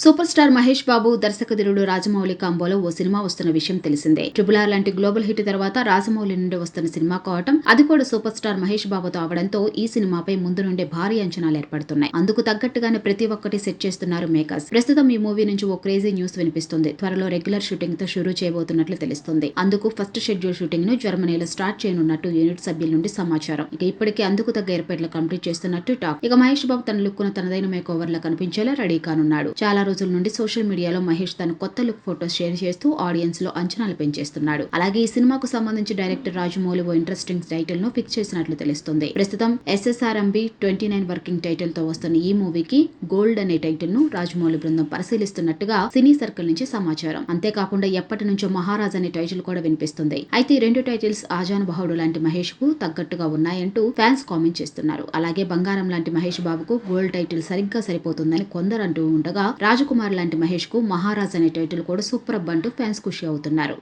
Super star Mahesh Babu దర్శకధీరుడు రాజమౌళి కాంబోలో ఓ సినిమా వస్తున్న విషయం తెలిసిందే. ట్రిపుల్ ఆర్ లాంటి గ్లోబల్ హిట్ తర్వాత రాజమౌళి నుండి వస్తున్న సినిమా కావటం అది కూడా సూపర్ స్టార్ మహేష్ బాబుతో అవడంతో ఈ సినిమాపై ముందు నుండే భారీ అంచనాలు ఏర్పడుతున్నాయి. అందుకు తగ్గట్టుగానే ప్రతి ఒక్కటి సెట్ చేస్తున్నారు మేకర్స్. ప్రస్తుతం ఈ మూవీ నుంచి ఓ క్రేజీ న్యూస్ వినిపిస్తుంది. త్వరలో రెగ్యులర్ షూటింగ్తో షురూ చేయబోతున్నట్లు తెలుస్తుంది. అందుకు ఫస్ట్ షెడ్యూల్ షూటింగ్ను జర్మనీలో స్టార్ట్ చేయనున్నట్టు యూనిట్ సభ్యుల నుండి సమాచారం. ఇక ఇప్పటికే అందుకు తగ్గ ఏర్పాట్లు కంప్లీట్ చేస్తున్నట్టు టాక్. ఇక మహేష్ బాబు తన లుక్ను తనదైన మేకోవర్లో కనిపించేలా రెడీ కానున్నాడు. చాలా రోజుల నుండి సోషల్ మీడియాలో మహేష్ తన కొత్త లుక్ ఫోటోస్ షేర్ చేస్తూ ఆడియన్స్లో అంచనాలు పెంచేస్తున్నాడు. అలాగే ఈ సినిమాకు సంబంధించి డైరెక్టర్ రాజమౌళి ఓ ఇంట్రెస్టింగ్ టైటిల్ను ఫిక్స్ చేసినట్లు తెలుస్తుంది. ప్రస్తుతం ఎస్ఎస్ఆర్ఎంబి ట్వంటీ నైన్ వర్కింగ్ టైటిల్తో వస్తున్న ఈ మూవీకి గోల్డ్ అనే టైటిల్ను రాజమౌళి బృందం పరిశీలిస్తున్నట్టుగా సినీ సర్కిల్ నుంచి సమాచారం. అంతేకాకుండా ఎప్పటి నుంచో మహారాజ్ అనే టైటిల్ కూడా వినిపిస్తుంది. అయితే రెండు టైటిల్స్ ఆజానుబాహుడు లాంటి మహేష్కు తగ్గట్టుగా ఉన్నాయంటూ ఫ్యాన్స్ కామెంట్ చేస్తున్నారు. అలాగే బంగారం లాంటి మహేష్ బాబుకు గోల్డ్ టైటిల్ సరిగ్గా సరిపోతుందని కొందరు అంటూ ఉండగా రాజకుమార్ లాంటి మహేష్కు మహారాజ్ అనే టైటిల్ కూడా సూపర్ అంటూ ఫ్యాన్స్ ఖుషి అవుతున్నారు.